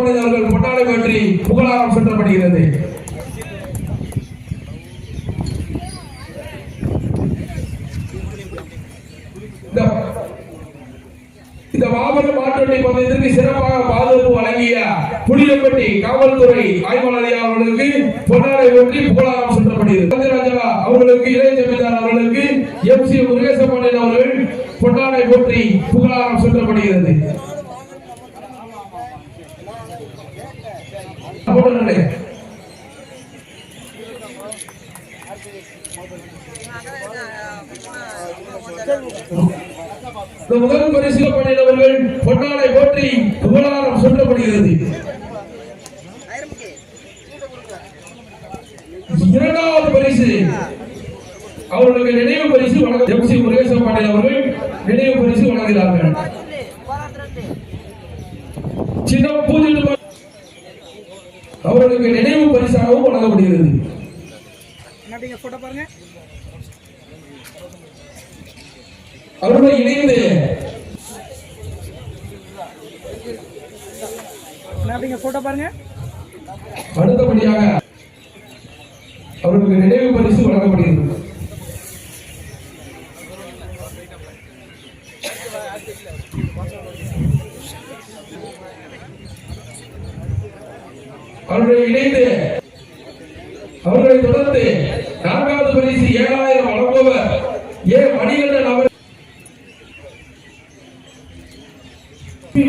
முருகேசமணி அவர்கள் பொன்னாடை பற்றி புகழாரம் சுற்றப்படுகிறது. இந்த இந்த மாபெரும் மாற்றத்தை பந்தயத்திற்கு சிறப்பாக பாதுகாப்பு வழங்கிய புளியப்பட்டி காவல்துறை ஆய்வாளர் அவர்களுக்கு பொன்னாடை ஒற்றி புகழாரம் சுற்றப்படுகிறது. அவர்களுக்கு இளைய ஜமீன்தார் அவர்களுக்கு எம் சி முருகேசபாண்டியன் அவர்கள் பொன்னாடை போற்றி புகழாரம் சுற்றப்படுகிறது. இந்த முதல் பரிசு பண்ணினவர்கள் பொன்னாலை போற்றி புகழாரம் சொல்லப்படுகிறது இரண்டாவது பரிசு அவர்களுக்கு நினைவு பரிசு எம் சி முருகேச பாண்டியன் அவர்கள் நினைவு பரிசு வழங்குகிறார்கள். சின்ன பூஜை அவர்களுக்கு நினைவு பரிசாகவும் வழங்கப்படுகிறது. அவருடன் இணைந்து அடுத்தபடியாக அவர்களுக்கு நினைவு பரிசு வழங்கப்படுகிறது. அவர்களை இணைந்து அவர்களை தொடர்ந்து நான்காவது பரிசு ஏழாயிரம் வழங்குவர் ஏ மணிகண்டன் அவர்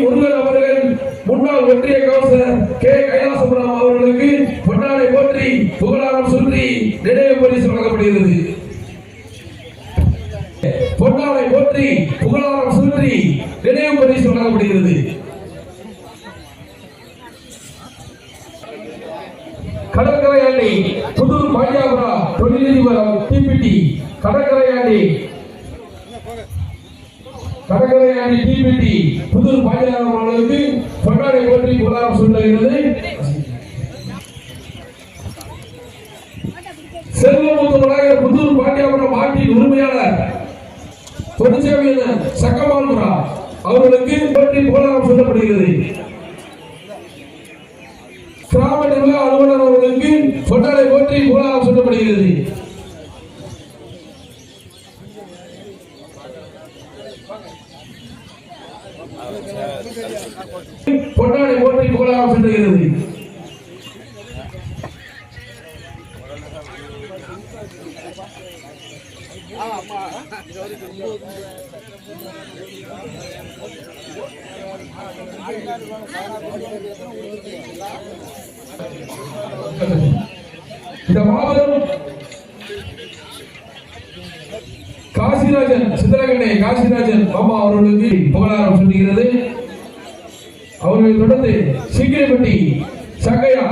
முருகன் அவர்கள் முன்னாள் ஒன்றிய கவுன்சிலர் கே கைலாசபுரம் அவர்களுக்கு பொன்னாடை போற்றி புகழாரம் சுற்றி நினைவு பரிசு வழங்கப்படுகிறது. பொன்னாடை போற்றி புகழாரம் சுற்றி நினைவு பரிசு வழங்கப்படுகிறது கடற்கரையாண்டி புதூர் பாண்டியாபுரா தொழிலதிபர் டிபிடி கடற்கரையாண்டி. கடற்கரையாண்டி டிபிடி புதூர் பாண்டியாபுரம் அவர்களுக்கு பொன்னாடை போற்றி புகழாரம் சொல்லுகிறது செல்வமுத்துவராக புதூர் பாண்டியாபுரம் மாட்டின் உரிமையாளர் பொதுச்சேவையர் சக்கமால்புரா அவர்களுக்கு போற்றி புகழாரம் சொல்லப்படுகிறது கிராம நிர்வாக அலுவலர் அவர்களுக்கு பொன்னாடை போற்றி புகழாரம் சொல்லப்படுகிறது பொன்னாடை போற்றி புகழாரம் சென்றுகிறது இந்த மாபெரும் காசிராஜன் சித்தரகண்ணை காசிராஜன் மாமா அவர்களுக்கு புகழாரம் சொல்லுகிறது அவர்களை தொடர்ந்து சிங்கிரிப்பட்டி சங்கையா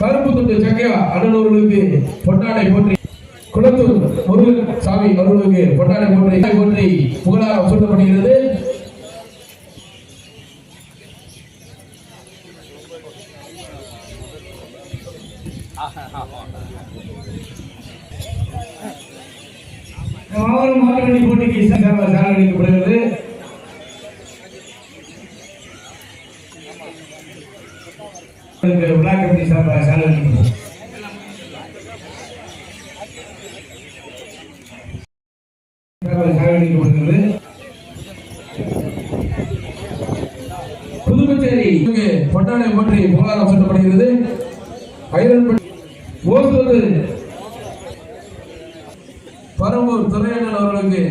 கருப்பு துண்டு சங்கையா அண்ணன் அவர்களுக்கு பொன்னாடை போற்றி குளத்தூர் முருகன் சாமி அவர்களுக்கு பொன்னாடை போற்றி போற்றி புகழாரம் சொல்லப்படுகிறது மாபெரும் மாட்டுவண்டி போட்டிக்கு சார்பாக சாரளிக்கப்படுகிறது விழா கமிட்டி சார்பாக சாரளிக்கப்படுகிறது சார்பாக சாரளிக்கப்படுகிறது போற்றி புகாரம் சொல்லப்படுகிறது ஐரன்பட்டி ஓசூர் பரம்பூர் துறையண்ணன் அவர்களுக்கு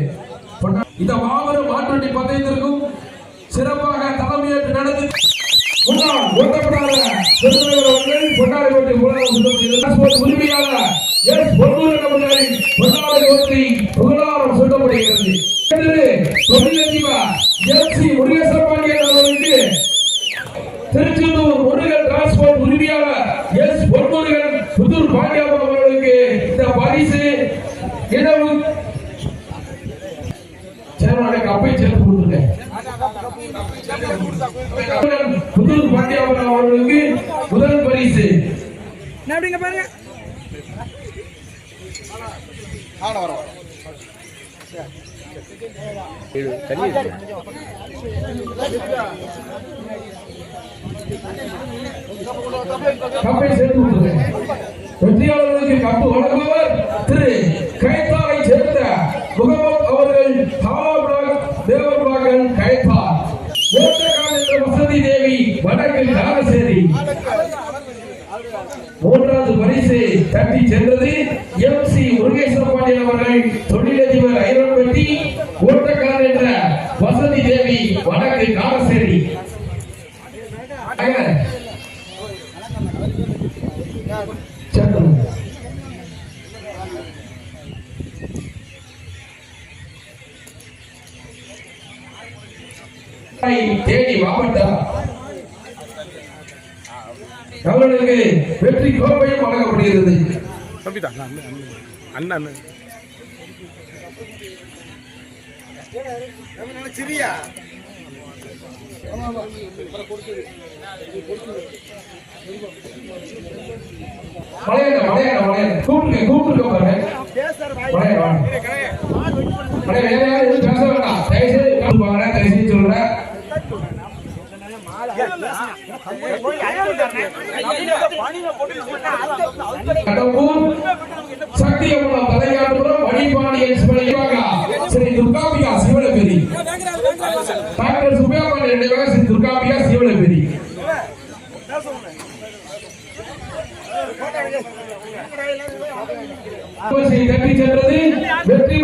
இந்த மாபெரும் மாற்றுவண்டி பந்தயத்திற்கும் சிறப்பாக தலைமையேற்று நடந்து முன்னாள் ஒட்டப்படாத பெருந்தலைவர் அவர்கள் உரிமையாளர் எஸ் பொன்னூரன் புகழாரம் சொல்லப்படுகிறது திரு தொழிலதிபர் எஸ் சி முருகேசன் பாண்டியன் அவர்களுக்கு திருச்செந்தூர் முருகன் டிரான்ஸ்போர்ட் உரிமையாளர் எஸ் பொன்முருகன் புதூர் பாண்டியாபுரம் அவர்களுக்கு இந்த பரிசு இடவு சேர்மனுடைய கப்பை சேர்த்து கொடுத்துருக்கேன் புதூர் பாண்டியாபுரம் அவர்களுக்கு முதல் பரிசு. அப்படிங்க பாருங்க. கப்பை சேர்த்து விட்டுருங்க வெற்றியாளர்களுக்கு கப்பு வழங்குபவர் திரு கைத்தாரை சேர்ந்த முகமது அவர்கள் தாலாபுராக் தேவபுராகன் கைத்தார் ஓட்டக்கால் என்ற வசதி தேவி வடக்கு காரசேரி மூன்றாவது பரிசு தட்டி சென்றது எம் சி முருகேஸ்வர பாண்டியன் அவர்கள் தொழிலதிபர் ஐரோப்பட்டி ஓட்டக்காரர் என்ற வசதி தேவி வடக்கு காரசேரி. சேர்த்து தேடி மாவட்டம் அவர்களுக்கு வெற்றி கோப்பையும் வழங்கப்படுகிறது. அண்ணன் அண்ணன் அண்ணன் மலையாள மலையாள மலையாள கூப்பிட்டு கூப்பிட்டு வேற கடம்பூர் சக்தியம்மன் தலையாட்டுப்புறம் வழிபாடியன் சிவலியாக ஸ்ரீ துர்காபிகா சிவனபெரி டாக்டர் சுப்பிரமணியன் நினைவாக ஸ்ரீ சிவனபெரி வெற்றி